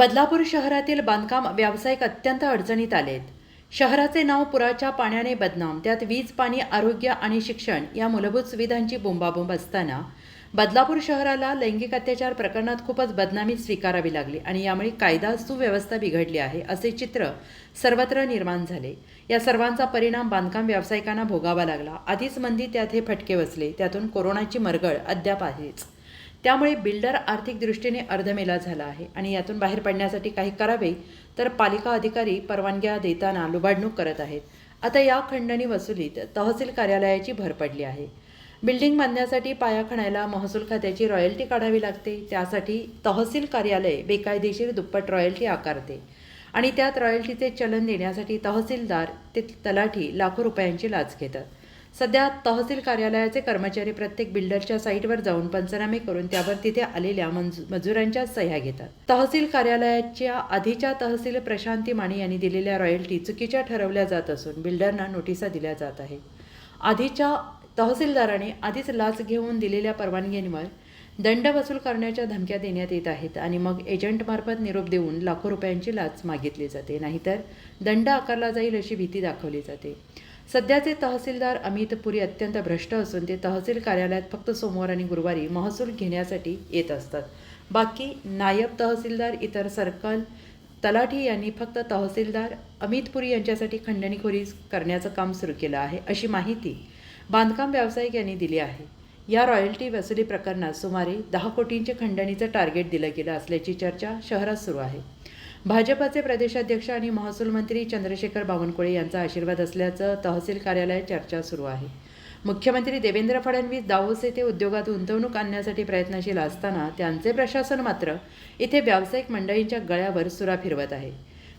बदलापूर शहरातील बांधकाम व्यावसायिक अत्यंत अडचणीत आलेत. शहराचे नाव पुराच्या पाण्याने बदनाम त्यात वीज पाणी आरोग्य आणि शिक्षण या मूलभूत सुविधांची बोंबाबोंब असताना बदलापूर शहराला लैंगिक अत्याचार प्रकरणात खूपच बदनामी स्वीकारावी लागली आणि यामुळे कायदा सुव्यवस्था बिघडली आहे असे चित्र सर्वत्र निर्माण झाले. या सर्वांचा परिणाम बांधकाम व्यावसायिकांना भोगावा लागला. आधीच मंदी त्यात हे फटके बसले. त्यातून कोरोनाची मरगळ अद्याप आहेच. त्यामुळे बिल्डर आर्थिक दृष्टीने अर्धमेला झाला आहे आणि यातून बाहेर पडण्यासाठी काही करावे तर पालिका अधिकारी परवानग्या देताना लुबाडणूक करत आहेत. आता या खंडणी वसुलीत तहसील कार्यालयाची भर पडली आहे. बिल्डिंग बांधण्यासाठी पाया खणायला महसूल खात्याची रॉयल्टी काढावी लागते. त्यासाठी तहसील कार्यालय बेकायदेशीर दुप्पट रॉयल्टी आकारते आणि त्यात रॉयल्टीचे चलन देण्यासाठी तहसीलदार ते तलाठी लाखो रुपयांची लाच घेतात. सध्या तहसील कार्यालयाचे कर्मचारी प्रत्येक बिल्डरच्या साईटवर जाऊन पंचनामे करून त्यावर तिथे आलेल्या मजुरांच्या सह्या घेतात. तहसील कार्यालयाच्या आधीच्या तहसील प्रशांती माने यांनी दिलेल्या रॉयल्टी चुकीच्या ठरवल्या जात असून बिल्डरना नोटिसा दिल्या जात आहे आधीच्या तहसीलदाराने आधीच लाच घेऊन दिलेल्या परवानग्यांवर दंड वसूल करण्याच्या धमक्या देण्यात येत आहेत आणि मग एजंटमार्फत निरोप देऊन लाखो रुपयांची लाच मागितली जाते. नाहीतर दंड आकारला जाईल अशी भीती दाखवली जाते. सध्याचे तहसीलदार अमित पुरी अत्यंत भ्रष्ट असून ते तहसील कार्यालयात फक्त सोमवार आणि गुरुवारी महसूल घेण्यासाठी येत असतात. बाकी नायब तहसीलदार इतर सर्कल तलाठी यांनी फक्त तहसीलदार अमित पुरी यांच्यासाठी खंडणीखोरी करण्याचं काम सुरू केलं आहे अशी माहिती बांधकाम व्यावसायिक यांनी दिली आहे. या रॉयल्टी वसुली प्रकरणात सुमारे दहा कोटींचे खंडणीचं टार्गेट दिलं गेलं असल्याची चर्चा शहरात सुरू आहे. भाजपचे प्रदेशाध्यक्ष आणि महसूल मंत्री चंद्रशेखर बावनकुळे यांचा आशीर्वाद असल्याचं तहसील कार्यालयात चर्चा सुरू आहे. मुख्यमंत्री देवेंद्र फडणवीस दावोस येथे उद्योगात गुंतवणूक आणण्यासाठी प्रयत्नशील असताना त्यांचे प्रशासन मात्र इथे व्यावसायिक मंडळींच्या गळ्यावर सुरा फिरवत आहे.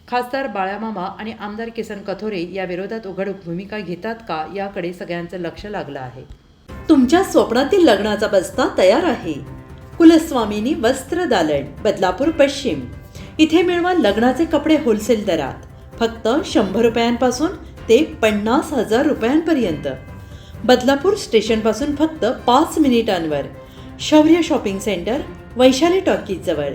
खासदार बाळामामा आणि आमदार किसन कथोरे या विरोधात उघड भूमिका घेतात का याकडे सगळ्यांचं लक्ष लागलं आहे. तुमच्या स्वप्नातील लग्नाचा बस्ता तयार आहे. कुलस्वामिनी वस्त्र दालन बदलापूर पश्चिम. इथे मिळवा लग्नाचे कपडे होलसेल दरात. फक्त शंभर रुपयांपासून ते पन्नास हजार रुपयांपर्यंत. बदलापूर स्टेशनपासून फक्त पाच मिनिटांवर. शौर्य शॉपिंग सेंटर वैशाली टॉकीजवळ